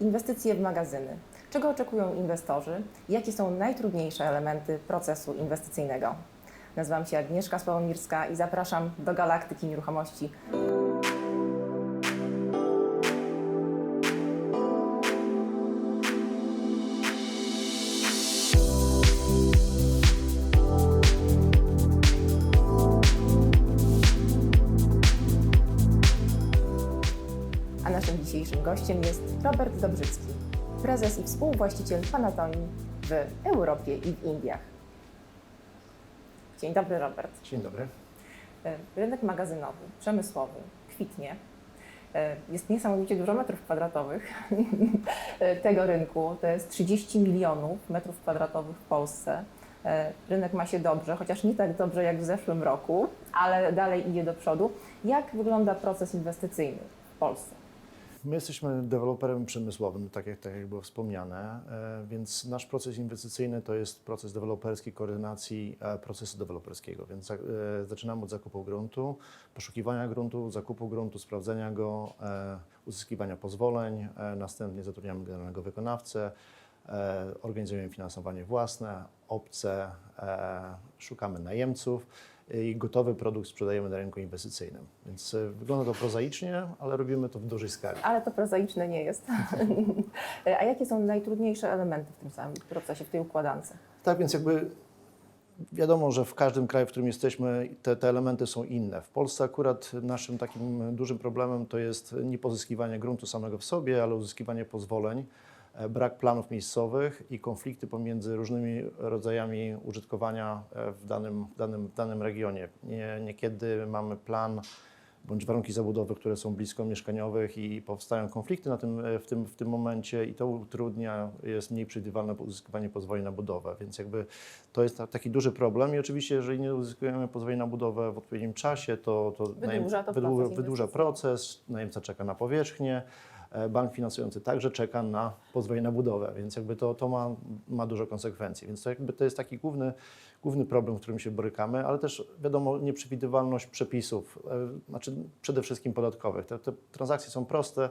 Inwestycje w magazyny. Czego oczekują inwestorzy? Jakie są najtrudniejsze elementy procesu inwestycyjnego? Nazywam się Agnieszka Sławomirska i zapraszam do Galaktyki Nieruchomości. Gościem jest Robert Dobrzycki, prezes i współwłaściciel Panatonii w Europie i w Indiach. Dzień dobry, Robert. Dzień dobry. E, Rynek magazynowy, przemysłowy kwitnie. E, Jest niesamowicie dużo metrów kwadratowych e, tego rynku. To jest 30 milionów metrów kwadratowych w Polsce. Rynek ma się dobrze, chociaż nie tak dobrze jak w zeszłym roku, ale dalej idzie do przodu. Jak wygląda proces inwestycyjny w Polsce? My jesteśmy deweloperem przemysłowym, tak jak, tak jak było wspomniane, e, więc nasz proces inwestycyjny to jest proces deweloperskiej koordynacji e, procesu deweloperskiego. Więc e, zaczynamy od zakupu gruntu, poszukiwania gruntu, zakupu gruntu, sprawdzenia go, uzyskiwania pozwoleń, następnie zatrudniamy generalnego wykonawcę, organizujemy finansowanie własne, obce, szukamy najemców i gotowy produkt sprzedajemy na rynku inwestycyjnym. Więc e, wygląda to prozaicznie, ale robimy to w dużej skali. Ale to prozaiczne nie jest. A jakie są najtrudniejsze elementy w tym samym procesie, w tej układance? Tak więc jakby wiadomo, że w każdym kraju, w którym jesteśmy, te, te elementy są inne. W Polsce akurat naszym takim dużym problemem to jest nie pozyskiwanie gruntu samego w sobie, ale uzyskiwanie pozwoleń, brak planów miejscowych i konflikty pomiędzy różnymi rodzajami użytkowania e, w danym, danym, danym regionie. Nie, niekiedy mamy plan bądź warunki zabudowy, które są blisko mieszkaniowych i powstają konflikty na tym, e, w, tym, w tym momencie i to utrudnia, jest mniej przewidywalne uzyskiwanie pozwoleń na budowę, więc jakby to jest ta, taki duży problem i oczywiście jeżeli nie uzyskujemy pozwolenia na budowę w odpowiednim czasie, to, to, Wydłuża to wydłuża, proces wydłuża proces, najemca czeka na powierzchnię, e, bank finansujący także czeka na pozwolenie na budowę, więc jakby to, to ma, ma dużo konsekwencji, więc to jakby to jest taki główny, główny problem, z którym się borykamy, ale też wiadomo nieprzewidywalność przepisów, e, znaczy przede wszystkim podatkowych. Te, te transakcje są proste,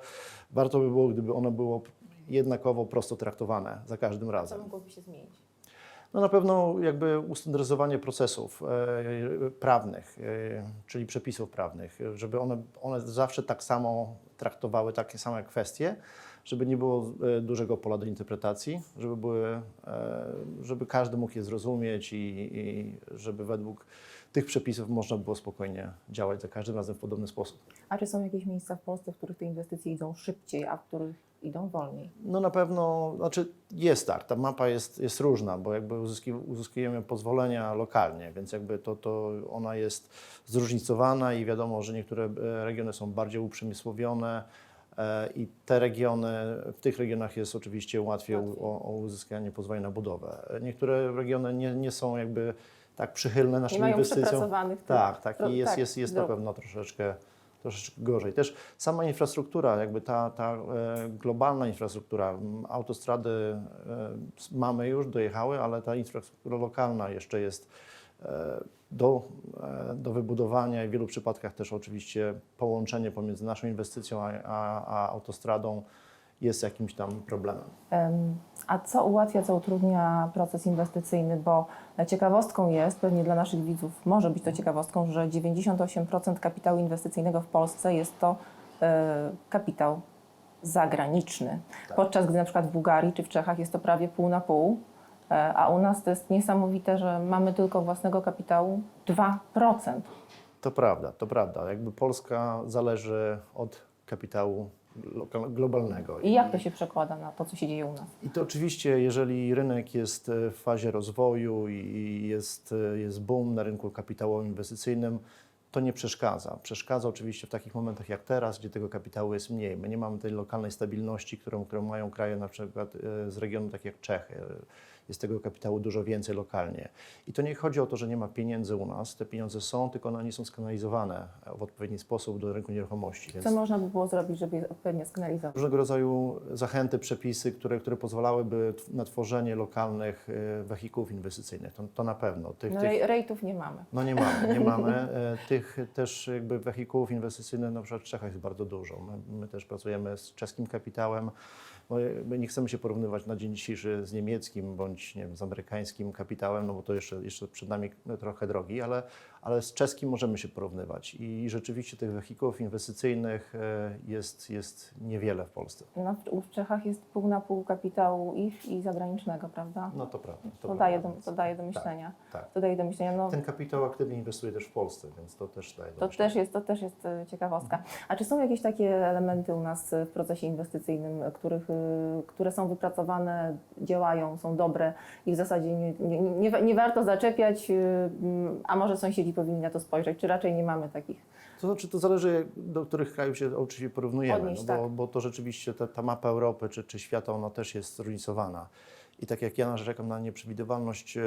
warto by było, gdyby ono było jednakowo prosto traktowane za każdym Co razem. mogłoby się zmienić? No na pewno jakby ustandaryzowanie procesów e, prawnych, e, czyli przepisów prawnych, żeby one, one zawsze tak samo traktowały takie same kwestie, żeby nie było e, dużego pola do interpretacji, żeby, były, żeby każdy mógł je zrozumieć i, i żeby według tych przepisów można było spokojnie działać za każdym razem w podobny sposób. A czy są jakieś miejsca w Polsce, w których te inwestycje idą szybciej, a w których idą wolniej? No na pewno, znaczy jest tak, ta mapa jest, jest różna, bo jakby uzyskujemy pozwolenia lokalnie, więc jakby to, to ona jest zróżnicowana i wiadomo, że niektóre e, regiony są bardziej uprzemysłowione e, i te regiony, w tych regionach jest oczywiście łatwiej o, o uzyskanie pozwolenia na budowę. Niektóre regiony nie, nie są jakby tak przychylne naszym inwestycjom. Tak, tak. pro- I jest, tak, jest, jest na dróg. pewno troszeczkę, troszeczkę gorzej. Też sama infrastruktura, jakby ta, ta e, globalna infrastruktura, autostrady e, mamy już, dojechały, ale ta infrastruktura lokalna jeszcze jest e, do, do wybudowania i w wielu przypadkach też oczywiście połączenie pomiędzy naszą inwestycją a, a, a autostradą jest jakimś tam problemem. Em, A co ułatwia, co utrudnia proces inwestycyjny? Bo ciekawostką jest, pewnie dla naszych widzów może być to ciekawostką, że 98% kapitału inwestycyjnego w Polsce jest to e, kapitał zagraniczny. Podczas gdy na przykład w Bułgarii czy w Czechach jest to prawie pół na pół, e, a u nas to jest niesamowite, że mamy tylko własnego kapitału 2%. To prawda, to prawda. Jakby Polska zależy od kapitału globalnego. I jak to się przekłada na to, co się dzieje u nas? I to oczywiście, jeżeli rynek jest e, w fazie rozwoju i jest, e, jest boom na rynku kapitałowym inwestycyjnym, to nie przeszkadza. Przeszkadza oczywiście w takich momentach jak teraz, gdzie tego kapitału jest mniej. My nie mamy tej lokalnej stabilności, którą, którą mają kraje na przykład e, z regionu tak jak Czechy. Jest tego kapitału dużo więcej lokalnie. I to nie chodzi o to, że nie ma pieniędzy u nas. Te pieniądze są, tylko one nie są skanalizowane w odpowiedni sposób do rynku nieruchomości. Więc Co można by było zrobić, żeby je odpowiednio skanalizować? różnego rodzaju zachęty, przepisy, które, które pozwalałyby na tworzenie lokalnych e, wehikułów inwestycyjnych. To, to na pewno. Tych, No, tych, rej- rejtów nie mamy. no nie mamy, nie mamy. E, Tych też jakby wehikułów inwestycyjnych na przykład w Czechach jest bardzo dużo. My, my też pracujemy z czeskim kapitałem, bo my nie chcemy się porównywać na dzień dzisiejszy z niemieckim bądź nie wiem, z amerykańskim kapitałem, no bo to jeszcze, jeszcze przed nami trochę drogi, ale, ale z czeskim możemy się porównywać i rzeczywiście tych wehikułów inwestycyjnych e, jest, jest niewiele w Polsce. No, w- Czechach jest pół na pół kapitału ich i zagranicznego, prawda? No to prawda. To, prawda, daje do, to daje do myślenia. Tak. To daje do myślenia. No, Ten kapitał aktywnie inwestuje też w Polsce, więc to też daje do To myślenia. też, jest, to też jest e, ciekawostka. A czy są jakieś takie elementy u nas e, w procesie inwestycyjnym, których, które są wypracowane, działają, są dobre i w zasadzie nie, nie, nie, nie warto zaczepiać, a może sąsiedzi powinni na to spojrzeć, czy raczej nie mamy takich? To znaczy, to zależy, do których krajów się oczywiście porównujemy, Odnieść, no bo, tak. bo to rzeczywiście ta, ta mapa Europy czy, czy świata, ona też jest zróżnicowana. I tak jak ja narzekam na nieprzewidywalność e,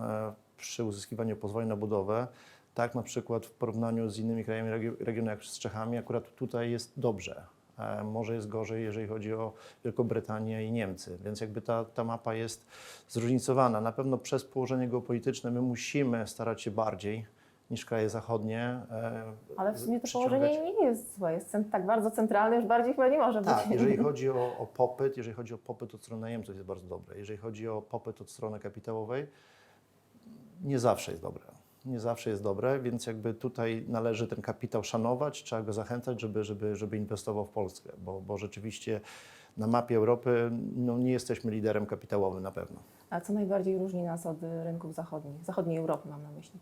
e, przy uzyskiwaniu pozwoleń na budowę, tak na przykład w porównaniu z innymi krajami regi- regionu jak z Czechami, akurat tutaj jest dobrze. E, Może jest gorzej, jeżeli chodzi o Wielką Brytanię i Niemcy, więc jakby ta, ta mapa jest zróżnicowana. Na pewno przez położenie geopolityczne my musimy starać się bardziej niż kraje zachodnie. e, Ale w sumie to położenie nie jest złe, jest tak bardzo centralne, już bardziej chyba nie może Tak, być. jeżeli chodzi o, o popyt, jeżeli chodzi o popyt od strony najemców jest bardzo dobre. Jeżeli chodzi o popyt od strony kapitałowej, nie zawsze jest dobre. Nie zawsze jest dobre, więc jakby tutaj należy ten kapitał szanować, trzeba go zachęcać, żeby, żeby, żeby inwestował w Polskę, bo, bo rzeczywiście na mapie Europy no, nie jesteśmy liderem kapitałowym na pewno. A co najbardziej różni nas od rynków zachodnich, zachodniej Europy mam na myśli?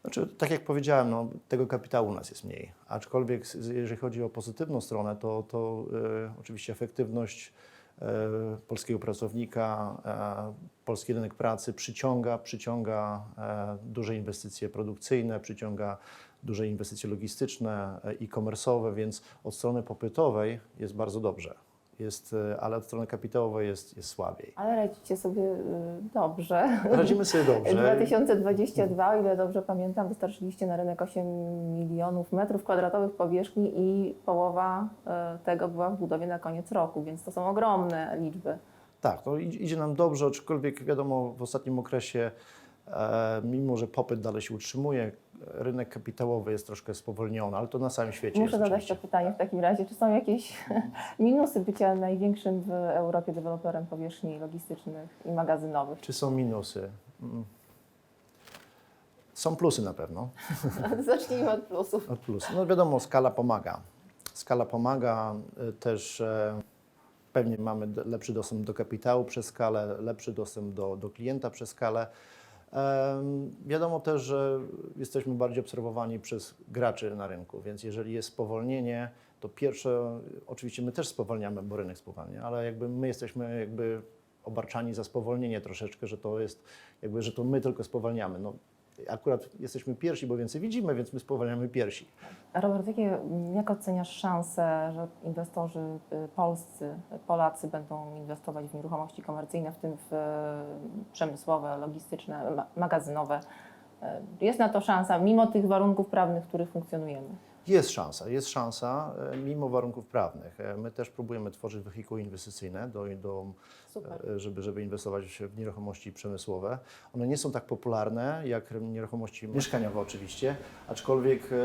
Znaczy, tak jak powiedziałem, no, tego kapitału u nas jest mniej. Aczkolwiek, jeżeli chodzi o pozytywną stronę, to, to e, oczywiście efektywność e, polskiego pracownika, e, polski rynek pracy przyciąga, przyciąga e, duże inwestycje produkcyjne, przyciąga duże inwestycje logistyczne, e, e-commerce'owe, więc od strony popytowej jest bardzo dobrze. Jest, e, ale od strony kapitałowej jest, jest słabiej. Ale radzicie sobie y, dobrze. Radzimy sobie dobrze. 2022, o ile dobrze pamiętam, dostarczyliście na rynek 8 milionów metrów kwadratowych powierzchni i połowa e, tego była w budowie na koniec roku, więc to są ogromne liczby. Tak, to idzie, nam dobrze, aczkolwiek wiadomo, w ostatnim okresie, e, mimo że popyt dalej się utrzymuje, rynek kapitałowy jest troszkę spowolniony, ale to na całym świecie Muszę zadać to pytanie w takim razie, czy są jakieś minusy bycia największym w Europie deweloperem powierzchni logistycznych i magazynowych? Czy są minusy? Mm. Są plusy na pewno. Zacznijmy od plusów. Od plus. No wiadomo, skala pomaga. Skala pomaga y, też. E, pewnie mamy lepszy dostęp do kapitału przez skalę, lepszy dostęp do, do klienta przez skalę. Wiadomo też, że jesteśmy bardziej obserwowani przez graczy na rynku, więc jeżeli jest spowolnienie, to pierwsze, oczywiście my też spowalniamy, bo rynek spowalnia, ale jakby my jesteśmy jakby obarczani za spowolnienie troszeczkę, że to jest jakby, że to my tylko spowalniamy. No, akurat jesteśmy pierwsi, bo więcej widzimy, więc my spowalniamy pierwsi. Robert, jakie, jak oceniasz szanse, że inwestorzy y, polscy, Polacy będą inwestować w nieruchomości komercyjne, w tym w y, przemysłowe, logistyczne, ma- magazynowe? Y, Jest na to szansa, mimo tych warunków prawnych, w których funkcjonujemy. Jest szansa, jest szansa, e, mimo warunków prawnych. E, My też próbujemy tworzyć wehikuły inwestycyjne, do, do, e, żeby, żeby inwestować w nieruchomości przemysłowe. One nie są tak popularne jak nieruchomości mieszkaniowe oczywiście, aczkolwiek e,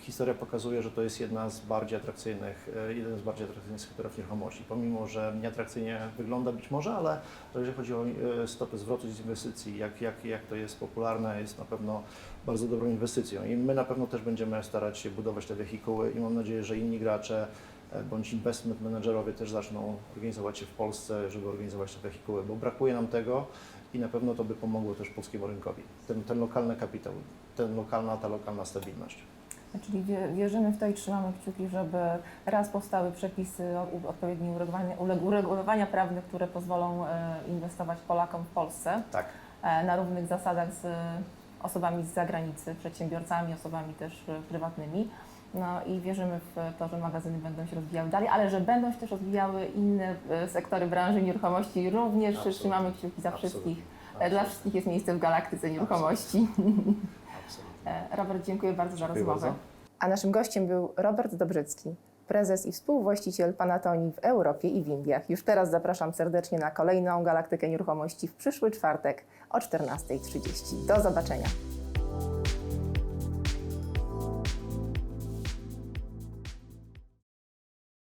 historia pokazuje, że to jest jedna z bardziej atrakcyjnych, e, jeden z bardziej atrakcyjnych sektorów nieruchomości. Pomimo, że nieatrakcyjnie wygląda być może, ale jeżeli chodzi o e, stopy zwrotu z inwestycji, jak, jak, jak to jest popularne, jest na pewno bardzo dobrą inwestycją. I my na pewno też będziemy starać się budować te wehikuły i mam nadzieję, że inni gracze e, bądź investment managerowie też zaczną organizować się w Polsce, żeby organizować te wehikuły, bo brakuje nam tego i na pewno to by pomogło też polskiemu rynkowi. Ten, ten lokalny kapitał, ten lokalna, ta lokalna stabilność. Czyli wie- wierzymy w to i trzymamy kciuki, żeby raz powstały przepisy, odpowiednie uregulowania, uregulowania prawne, które pozwolą e, inwestować Polakom w Polsce. Tak. e, na równych zasadach z osobami z zagranicy, przedsiębiorcami, osobami też e, prywatnymi. No i wierzymy w to, że magazyny będą się rozwijały dalej, ale że będą się też rozwijały inne sektory branży nieruchomości. Również Absolutnie. trzymamy kciuki za Absolutnie. wszystkich. E, Dla wszystkich jest miejsce w galaktyce nieruchomości. E, Robert, dziękuję bardzo za Dziękuję rozmowę. bardzo. A naszym gościem był Robert Dobrzycki, prezes i współwłaściciel Panatonii w Europie i w Indiach. Już teraz zapraszam serdecznie na kolejną Galaktykę Nieruchomości w przyszły czwartek o 14.30. Do zobaczenia.